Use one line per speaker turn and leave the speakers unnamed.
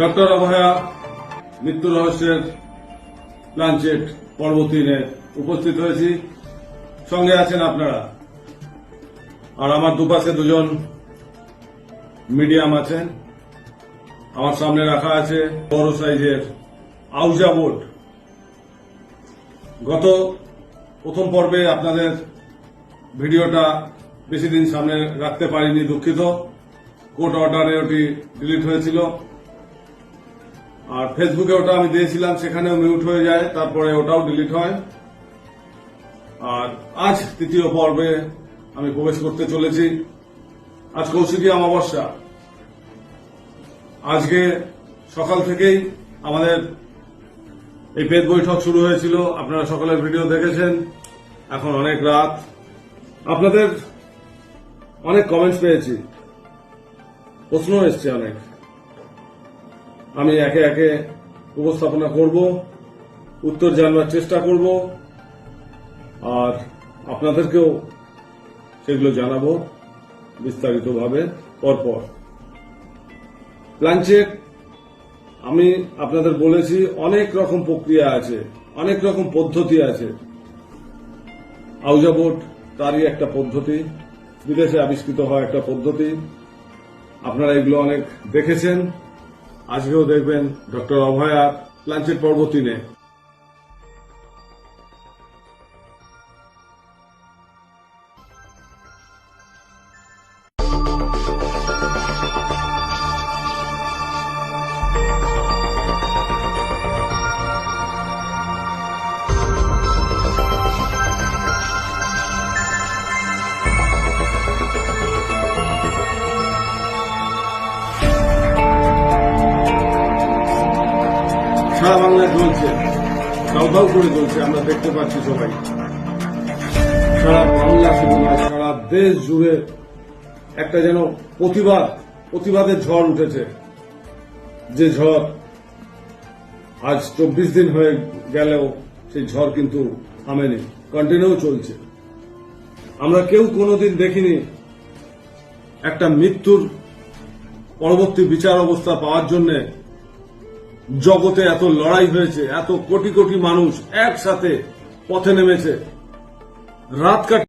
Doctor অভয়া মৃত্যু রহস্যের planchette পর্ব তিনে উপস্থিত হয়েছি। সঙ্গে আছেন আপনারা। আর আমার দুপাশে দুজন মিডিয়াম আছেন। আমার সামনে রাখা আছে বড় সাইজের আউজা বোর্ড। গত প্রথম পর্বে আপনাদের ভিডিওটা বেশি দিন সামনে রাখতে পারিনি দুঃখিত। কোর্ট অর্ডারে ওটি ডিলিট হয়েছিল। আর ফেসবুকে ওটা আমি দিয়েছিলাম, সেখানেও মিউট হয়ে যায়, তারপরে ওটাও ডিলিট হয়। আর আজ তৃতীয় পর্বে আমি প্রবেশ করতে চলেছি। আজ কৌশিকী অমাবস্যা। আজকে সকাল থেকেই আমাদের এই পেট বৈঠক শুরু হয়েছিল। আপনারা সকালের ভিডিও দেখেছেন। এখন অনেক রাত। আপনাদের অনেক কমেন্টস পেয়েছি। প্রশ্ন এসছে অনেক। আমি একে একে উপস্থাপনা করব, উত্তর জানবার চেষ্টা করব, আর আপনাদেরকেও সেগুলো জানাব বিস্তারিতভাবে পরপর। প্লানচেট আমি আপনাদের বলেছি, অনেক রকম প্রক্রিয়া আছে, অনেক রকম পদ্ধতি আছে। আউজা আউজাবোট তারই একটা পদ্ধতি, বিদেশে আবিষ্কৃত হওয়া একটা পদ্ধতি। আপনারা এগুলো অনেক দেখেছেন। আজকেও দেখবেন ডক্টর অভয়া লাঞ্চের পর্ব তিনে। সারা বাংলায় চলছে দাউ দাউ করে চলছে আমরা দেখতে পাচ্ছি সবাই। সারা বাংলা শুধু নয় সারা দেশ জুড়ে একটা যেন প্রতিবাদ, প্রতিবাদের ঝড় উঠেছে। যে ঝড় আজ চব্বিশ দিন হয়ে গেলেও সেই ঝড় কিন্তু থামেনি কন্টিনিউ চলছে। আমরা কেউ কোনোদিন দেখিনি একটা মৃত্যুর পরবর্তী বিচার অবস্থা পাওয়ার জন্যে জগতে এত লড়াই হয়েছে এত কোটি কোটি মানুষ একসাথে পথে নেমেছে। রাত কাট